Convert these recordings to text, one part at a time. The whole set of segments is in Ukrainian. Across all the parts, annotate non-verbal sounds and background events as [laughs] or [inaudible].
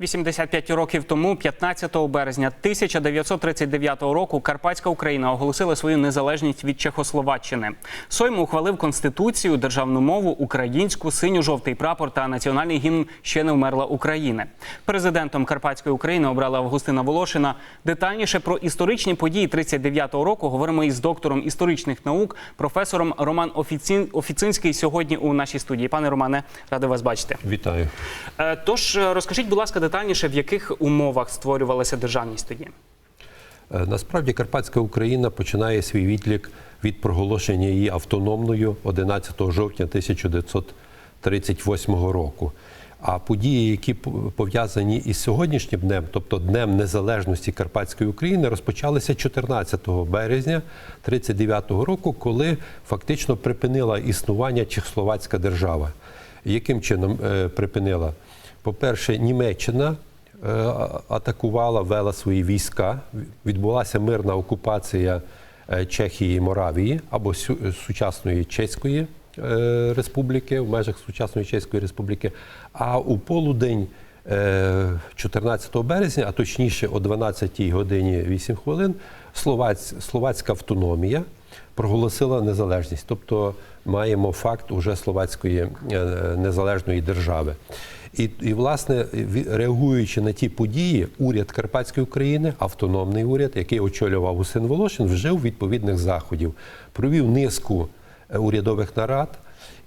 85 років тому, 15 березня 1939 року, Карпатська Україна оголосила свою незалежність від Чехословаччини. Сойм ухвалив конституцію, державну мову, українську, синьо-жовтий прапор та національний гімн ще не вмерла України. Президентом Карпатської України обрала Августина Волошина. Детальніше про історичні події 39-го року говоримо із доктором історичних наук, професором Роман Офіцин- Офіцинський сьогодні у нашій студії. Пане Романе, радий вас бачити. Вітаю. Е, Тож е, розкажіть, будь ласка, детальніше, в яких умовах створювалася державність тоді? Е, Насправді Карпатська Україна починає свій відлік від проголошення її автономною 11 жовтня 1938 року. А події, які пов'язані із сьогоднішнім днем, тобто Днем Незалежності Карпатської України, розпочалися 14 березня 1939 року, коли фактично припинила існування Чехословацька держава. Яким чином е, припинила? По-перше, Німеччина е, атакувала, вела свої війська. Відбулася мирна окупація е, Чехії і Моравії або сю- сучасної Чеської е, республіки, в межах сучасної Чеської республіки. А у полудень е, 14 березня, а точніше о 12 годині 8 хвилин, словаць, словацька автономія проголосила незалежність. Тобто маємо факт уже словацької е, незалежної держави. І, і власне, реагуючи на ті події, уряд Карпатської України, автономний уряд, який очолював Гусин Волошин, вжив відповідних заходів, провів низку е, урядових нарад,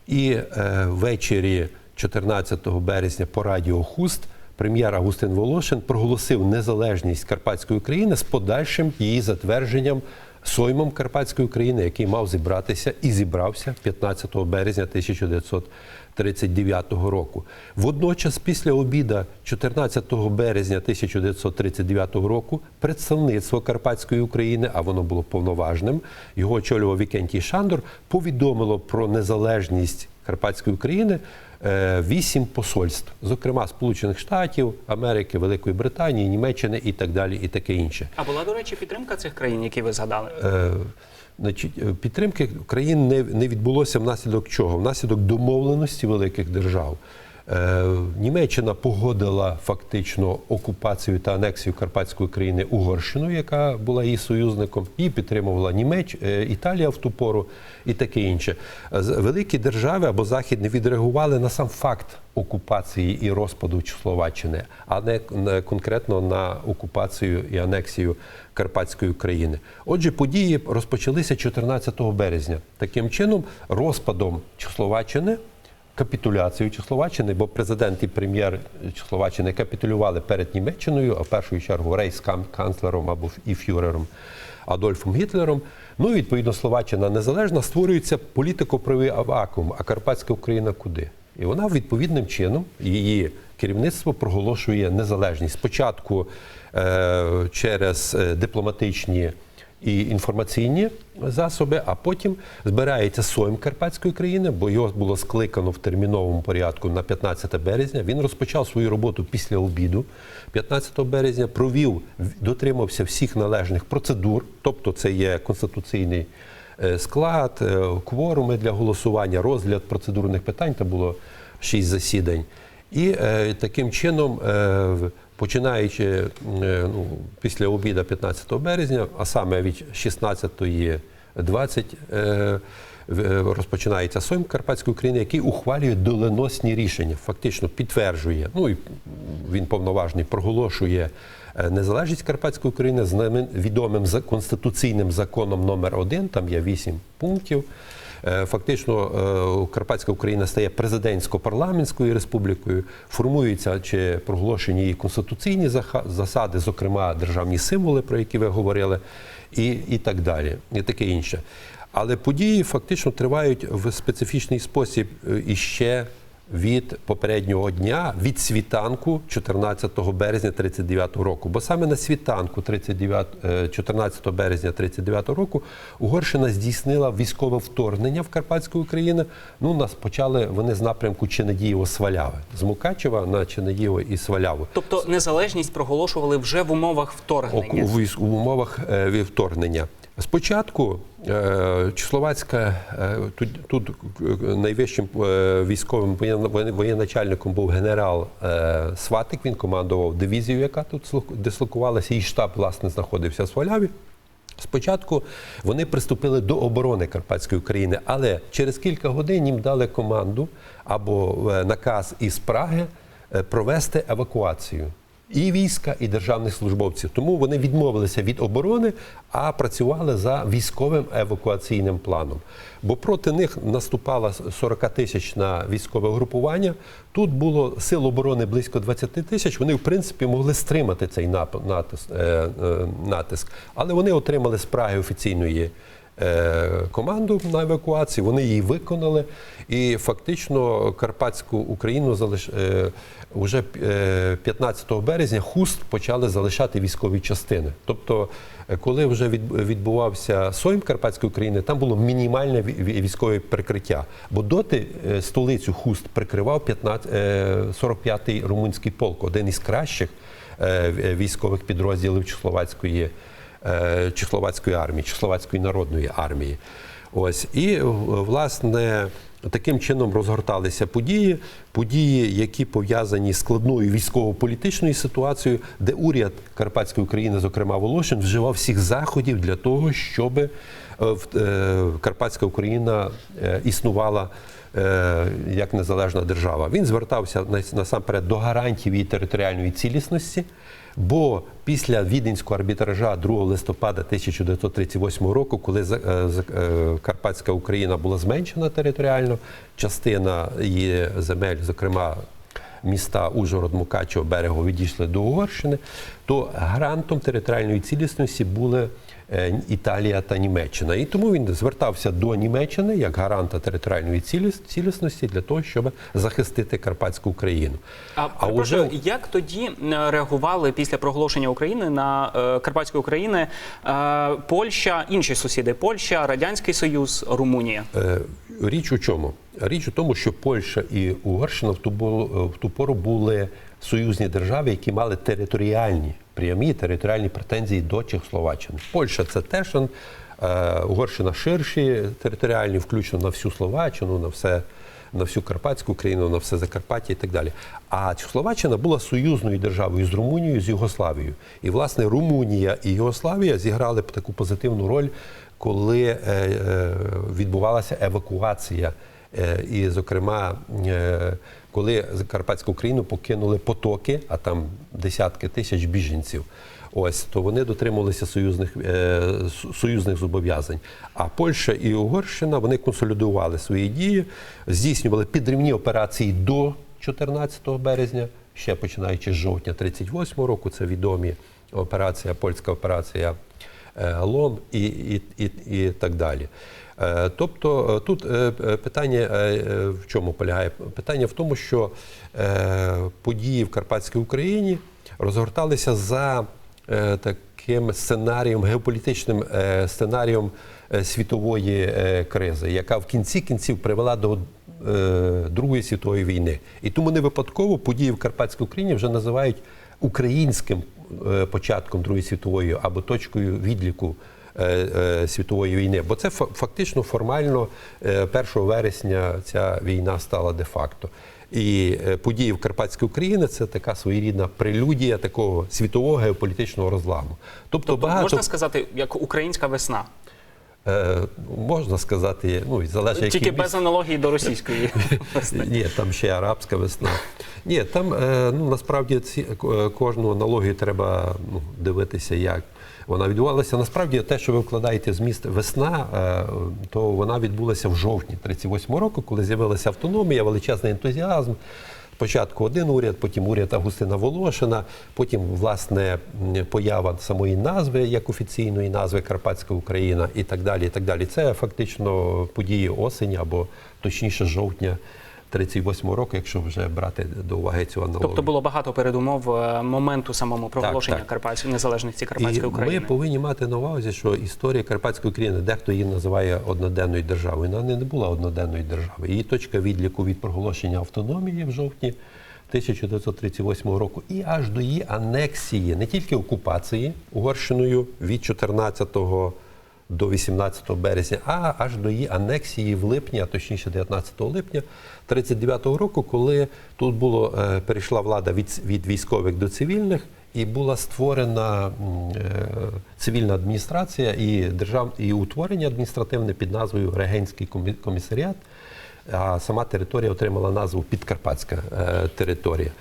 і е, ввечері 14 березня по радіо Хуст прем'єр Августин Волошин проголосив незалежність Карпатської України з подальшим її затвердженням соймом Карпатської України, який мав зібратися і зібрався 15 березня 1939 року. Водночас, після обіда 14 березня 1939 року, представництво Карпатської України, а воно було повноважним, його очолював Вікентій Шандор, повідомило про незалежність Карпатської України е, вісім посольств, зокрема Сполучених Штатів, Америки, Великої Британії, Німеччини і так далі, і таке інше. А була, до речі, підтримка цих країн, які ви згадали? Е, Значить, е, підтримки країн не, не відбулося внаслідок чого? Внаслідок домовленості великих держав. Е, Німеччина погодила фактично окупацію та анексію Карпатської країни Угорщиною, яка була її союзником, її підтримувала Німеч... е, Італія в ту пору і таке інше. Е, Великі держави або західні відреагували на сам факт окупації і розпаду Чехословаччини, а не не конкретно на окупацію і анексію Карпатської країни. Отже, події розпочалися 14 березня. Таким чином, розпадом Чехословаччини, капітуляцією Чехословаччини, бо президент і прем'єр Чехословаччини капітулювали перед Німеччиною, а в першу чергу рейхсканцлером або і фюрером Адольфом Гітлером. Ну, і, відповідно, Словаччина незалежна, створюється політико-правий вакуум, а Карпатська Україна куди? І вона відповідним чином її керівництво проголошує незалежність. Спочатку е, через е, дипломатичні і інформаційні засоби, а потім збирається Сойм Карпатської країни, бо його було скликано в терміновому порядку на 15 березня. Він розпочав свою роботу після обіду 15 березня, провів, дотримався всіх належних процедур, тобто це є конституційний е, склад, е, кворуми для голосування, розгляд процедурних питань. Це було шість засідань. І е, таким чином, починаючи е, ну, після обіду 15 березня, а саме від 16.20, е, розпочинається Сойм Карпатської України, який ухвалює доленосні рішення, фактично підтверджує, ну і він повноважний, проголошує е, незалежність Карпатської України з відомим конституційним законом номер 1 там є вісім пунктів. Е, Фактично, е, Карпатська Україна стає президентсько-парламентською республікою, формуються чи проголошені її конституційні засади, зокрема державні символи, про які ви говорили, і, і так далі, і таке інше. Але події фактично тривають в специфічний спосіб е, іще від попереднього дня, від світанку 14 березня 39 року. Бо саме на світанку 39, е, 14 березня 39 року Угорщина здійснила військове вторгнення в Карпатську Україну. Ну, нас почали вони з напрямку Чинадієво-Сваляви. З Мукачева на Чинадієво і Сваляву. Тобто незалежність проголошували вже в умовах вторгнення. в військ- в умовах е, вторгнення. Спочатку е, Чехословацька, е, тут, тут е, найвищим військовим воєн- воєн- воєначальником був генерал Сватик. Він командував дивізією, яка тут дислокувалася, і штаб, власне, знаходився в Сваляві. Спочатку вони приступили до оборони Карпатської України, але через кілька годин їм дали команду або наказ із Праги провести евакуацію і війська, і державних службовців. Тому вони відмовилися від оборони, а працювали за військовим евакуаційним планом. Бо проти них наступало 40 тисяч на військове групування. Тут було сил оборони близько 20 тисяч. Вони, в принципі, могли стримати цей натиск, е, е, натиск. Але вони отримали з Праги офіційної команду на евакуацію. Вони її виконали, і фактично Карпатську Україну залиш... е, вже е, 15 березня хуст почали залишати військові частини. Тобто, е, коли вже відбувався сойм Карпатської України, там було мінімальне ві- ві- військове прикриття. Бо доти е, столицю хуст прикривав 15, е, 45-й румунський полк, один із кращих е, військових підрозділів Чехословацької е, Чехословацької армії, Чехословацької народної армії. Ось і е, власне таким чином розгорталися події, події, які пов'язані з складною військово-політичною ситуацією, де уряд Карпатської України, зокрема Волошин, вживав всіх заходів для того, щоб е, е, Карпатська Україна е, існувала. Е, Як незалежна держава, він звертався насамперед до гарантів її територіальної цілісності. Бо після віденського арбітража 2 листопада 1938 року, коли е, е, Карпатська Україна була зменшена територіально, частина її земель, зокрема міста Ужгород, Мукачево, Берего, відійшли до Угорщини, то гарантом територіальної цілісності були Італія та Німеччина. І тому він звертався до Німеччини як гаранта територіальної ціліс- цілісності для того, щоб захистити Карпатську Україну. А, А уже- як тоді е, реагували після проголошення України на е, Карпатської України е, Польща, інші сусіди Польща, Радянський Союз, Румунія? Е, Річ у чому? Річ у тому, що Польща і Угорщина в ту, бу- в ту пору були союзні держави, які мали територіальні, прямі територіальні претензії до Чехословаччини. Польща це теж е, Угорщина ширші територіальні, включно на всю Словаччину, на все. На всю Карпатську Україну, на все Закарпаття і так далі. А Чехословаччина була союзною державою з Румунією, з Югославією. І, власне, Румунія і Югославія зіграли таку позитивну роль, коли е, е, відбувалася евакуація. Е, І, зокрема, коли Карпатську Україну покинули потоки, а там десятки тисяч біженців. Ось то вони дотримувалися союзних е, союзних зобов'язань. А Польща і Угорщина вони консолідували свої дії, здійснювали підривні операції до 14 березня, ще починаючи з жовтня 38 року. Це відомі операція, польська операція Лом і, і, і, і так далі. Е, Тобто е, тут е, е, питання е, е, в чому полягає? Питання в тому, що е, події в Карпатській Україні розгорталися за е, таким сценарієм, геополітичним е, сценарієм е, світової е, кризи, яка в кінці кінців привела до е, Другої світової війни. І тому не випадково події в Карпатській Україні вже називають українським е, початком Другої світової або точкою відліку е, е, світової війни. Бо це фактично формально е, 1 вересня ця війна стала де-факто. І е, події в Карпатській Україні це така своєрідна прелюдія такого світового геополітичного розламу. Тобто, багато Можна сказати, як українська весна, е, можна сказати, ну залежить тільки без аналогії до російської [laughs] весни. ні, там ще арабська весна. Ні, там е, ну насправді ці е, кожну аналогію треба ну, дивитися, як вона відбувалася. Насправді, те, що ви вкладаєте зміст весна, е, то вона відбулася в жовтні 38 року, коли з'явилася автономія, величезний ентузіазм. Спочатку один уряд, потім уряд Агустина Волошина, потім власне поява самої назви як офіційної назви Карпатська Україна і так далі. І так далі. Це фактично події осені або точніше жовтня 38 року, якщо вже брати до уваги цю аналогію. Тобто було багато передумов е, моменту самому проголошення так. Карпатської незалежності І Карпатської України. ми повинні мати на увазі, що історія Карпатської України, дехто її називає одноденною державою. Вона не була одноденною державою. Її точка відліку від проголошення автономії в жовтні 1938 року і аж до її анексії, не тільки окупації Угорщиною від 14 до 18 березня, а аж до її анексії в липні, а точніше 19 липня 39 року, коли тут було е, перейшла влада від, від військових до цивільних. І була створена е, цивільна адміністрація і держав і утворення адміністративне під назвою Регенський комісаріат. А сама територія отримала назву Підкарпатська е, територія.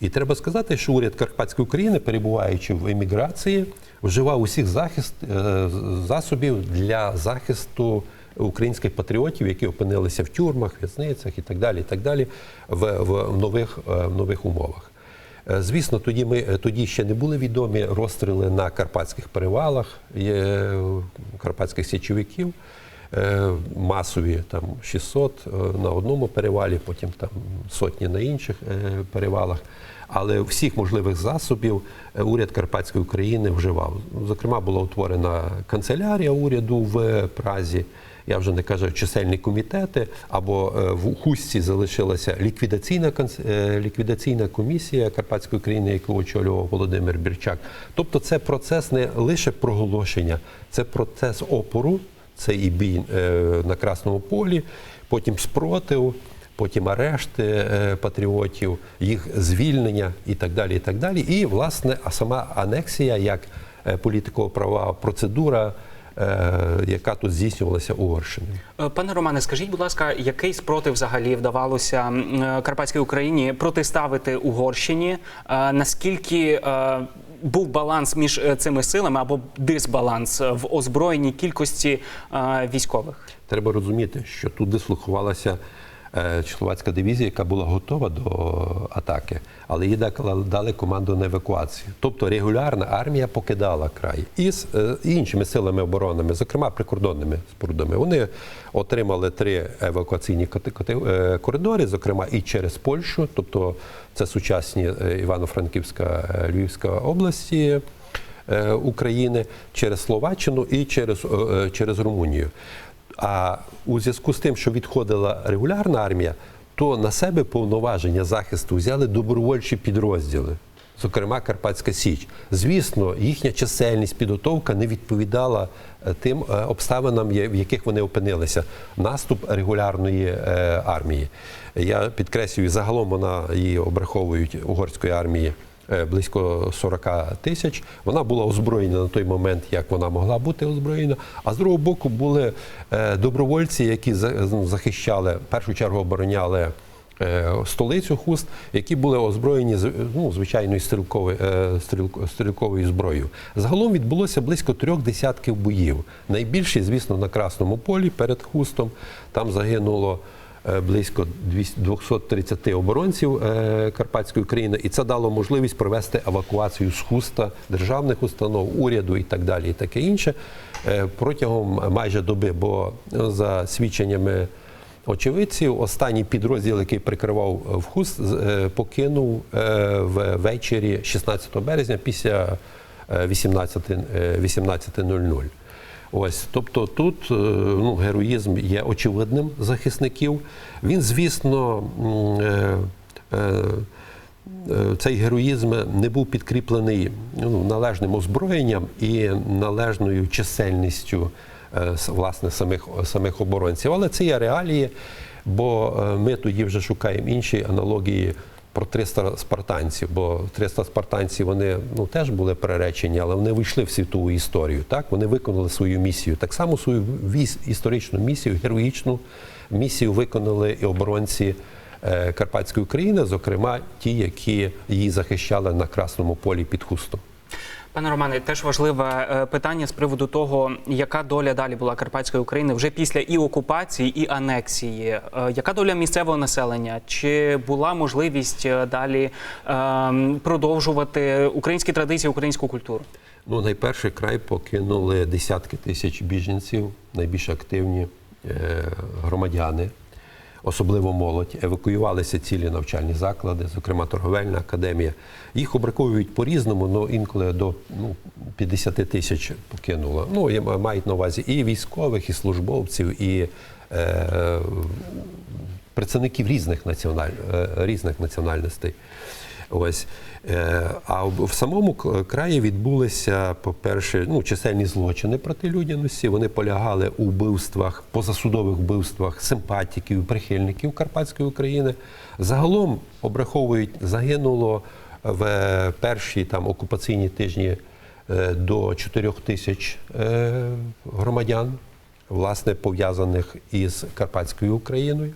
І треба сказати, що уряд Карпатської України, перебуваючи в еміграції, вживав усіх захист е, засобів для захисту українських патріотів, які опинилися в тюрмах, в'язницях і так далі, і так далі, в, в, нових, е, в нових умовах. Е, Звісно, тоді ми тоді ще не були відомі розстріли на карпатських перевалах карпатських січовиків. Е, Масові там 600 е, на одному перевалі, потім там сотні на інших е, перевалах. Але всіх можливих засобів уряд Карпатської України вживав. Зокрема, була утворена канцелярія уряду в Празі. Я вже не кажу чисельні комітети, або в Хустці залишилася ліквідаційна ліквідаційна комісія Карпатської України, яку очолював Володимир Бірчак. Тобто, це процес не лише проголошення, це процес опору, це і бій е, на Красному полі, потім спротив. Потім арешти е, патріотів, їх звільнення і так далі. І так далі. І власне, а сама анексія як е, політико-права процедура, яка тут здійснювалася Угорщиною. Е, Пане Романе, скажіть, будь ласка, який спротив взагалі вдавалося Карпатській Україні протиставити Угорщині? Наскільки був баланс між е, цими силами або дисбаланс е, в озброєній кількості е, військових? Треба розуміти, що тут дислокувалася Чехословацька дивізія, яка була готова до атаки, але їй дали- команду на евакуацію. Тобто регулярна армія покидала край із е, іншими силами оборонами, зокрема прикордонними спорудами. Вони отримали три евакуаційні е, коридори, зокрема і через Польщу, тобто це сучасні е, Івано-Франківська, е, Львівська області. е, України через Словаччину і через, е, через Румунію. А у зв'язку з тим, що відходила регулярна армія, то на себе повноваження захисту взяли добровольчі підрозділи, зокрема Карпатська Січ. Звісно, їхня чисельність, підготовка не відповідала е, тим е, обставинам, в яких вони опинилися. Наступ регулярної е, армії. Я підкреслюю, загалом вона її обраховують угорської армії близько 40 тисяч. Вона була озброєна на той момент, як вона могла бути озброєна. А з другого боку були е, добровольці, які ну, захищали, в першу чергу обороняли. е, Столицю хуст, які були озброєні ну, звичайною стрілковою, е, стрілко- стрілковою зброєю. Загалом відбулося близько трьох десятків боїв. Найбільший, звісно, на Красному полі перед хустом. Там загинуло е, близько 200 230 оборонців е, Карпатської України, і це дало можливість провести евакуацію з хуста державних установ, уряду і так далі, і таке інше е, протягом майже доби. Бо е, за свідченнями очевидців, останній підрозділ, який прикривав в хуст, е, покинув е, ввечері 16 березня після е, 18 е, 18.00. Ось, тобто тут е, ну, героїзм є очевидним захисників. Він, звісно, е, е, цей героїзм не був підкріплений ну, належним озброєнням і належною чисельністю власне самих, самих оборонців. Але це є реалії, бо ми тоді вже шукаємо інші аналогії про 300 спартанців, бо 300 спартанців вони ну теж були переречені, але вони вийшли в світову історію. Так вони виконали свою місію. Так само свою історичну місію, героїчну місію виконали і оборонці е, Карпатської України, зокрема ті, які її захищали на красному полі під хустом. Пане Романе, теж важливе е, питання з приводу того, яка доля далі була Карпатської України вже після і окупації, і анексії. Е, Яка доля місцевого населення? Чи була можливість е, далі ем, продовжувати українські традиції, українську культуру? Ну, найперше край покинули десятки тисяч біженців, найбільш активні громадяни, особливо молодь. Евакуювалися цілі навчальні заклади, зокрема торговельна академія. Їх обраковують по-різному, але інколи до ну, 50 тисяч покинуло. Ну, мають на увазі і військових, і службовців, і е, представників різних, національ... е, різних національностей. Ось. Е, А в самому краї відбулися, по-перше, ну, чисельні злочини проти людяності. Вони полягали у вбивствах, позасудових вбивствах симпатиків, прихильників Карпатської України. Загалом обраховують, загинуло в перші там окупаційні тижні е, до 4 тисяч е, громадян, власне, пов'язаних із Карпатською Україною.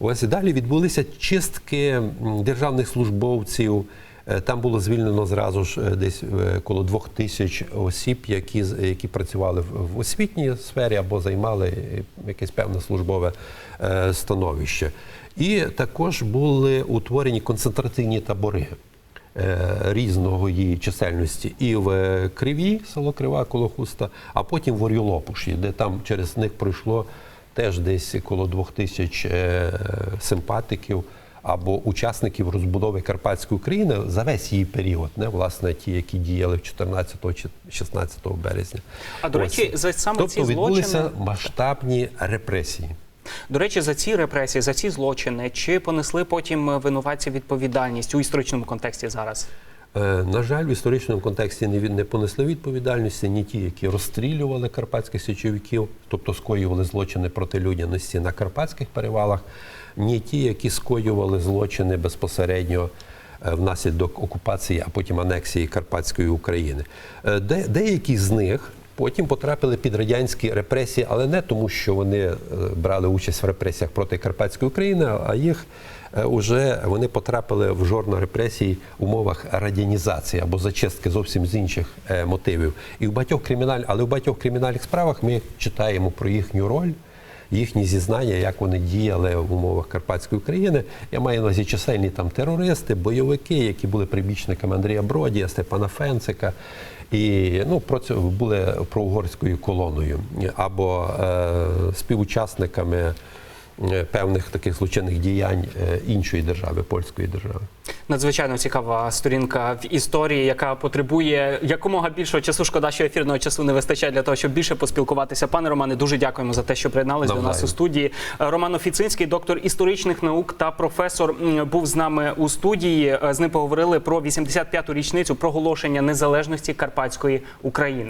Ось далі відбулися чистки державних службовців. Е, Там було звільнено зразу ж е, десь е, коло двох тисяч осіб, які, які працювали в- освітній сфері або займали якесь певне службове становище. І також були утворені концентраційні табори різного її чисельності і в Криві, село Крива, коло Хуста, а потім в Оріолопуші, де там через них пройшло теж десь коло двох тисяч е, симпатиків або учасників розбудови Карпатської України за весь її період, не власне ті, які діяли 14 чи 16 березня. А, до речі, за саме тобто ці відбулися злочини- масштабні репресії. До речі, за ці репресії, за ці злочини, чи понесли потім винуватці відповідальність у історичному контексті зараз? Е, На жаль, в історичному контексті не, понесли відповідальності ні ті, які розстрілювали карпатських січовиків, тобто скоювали злочини проти людяності на карпатських перевалах, ні ті, які скоювали злочини безпосередньо е, внаслідок окупації, а потім анексії Карпатської України. Е, Де, деякі з них потім потрапили під радянські репресії, але не тому, що вони брали участь в репресіях проти Карпатської України, а їх уже вони потрапили в жорно репресій в умовах радянізації або зачистки зовсім з інших е, мотивів. І в багатьох криміналь, але в багатьох кримінальних справах ми читаємо про їхню роль. Їхні зізнання, як вони діяли в умовах Карпатської України. Я маю на увазі чисельні там терористи, бойовики, які були прибічниками Андрія Бродія, Степана Фенцика, і ну, про це були проугорською колоною або е, співучасниками е, певних таких злочинних діянь е, іншої держави, польської держави. Надзвичайно цікава сторінка в історії, яка потребує якомога більшого часу. Шкода, що ефірного часу не вистачає для того, щоб більше поспілкуватися. Пане Романе, дуже дякуємо за те, що приєднались до нас у студії. Роман Офіцинський, доктор історичних наук та професор, був з нами у студії. Е, З ним поговорили про 85-ту річницю проголошення незалежності Карпатської України.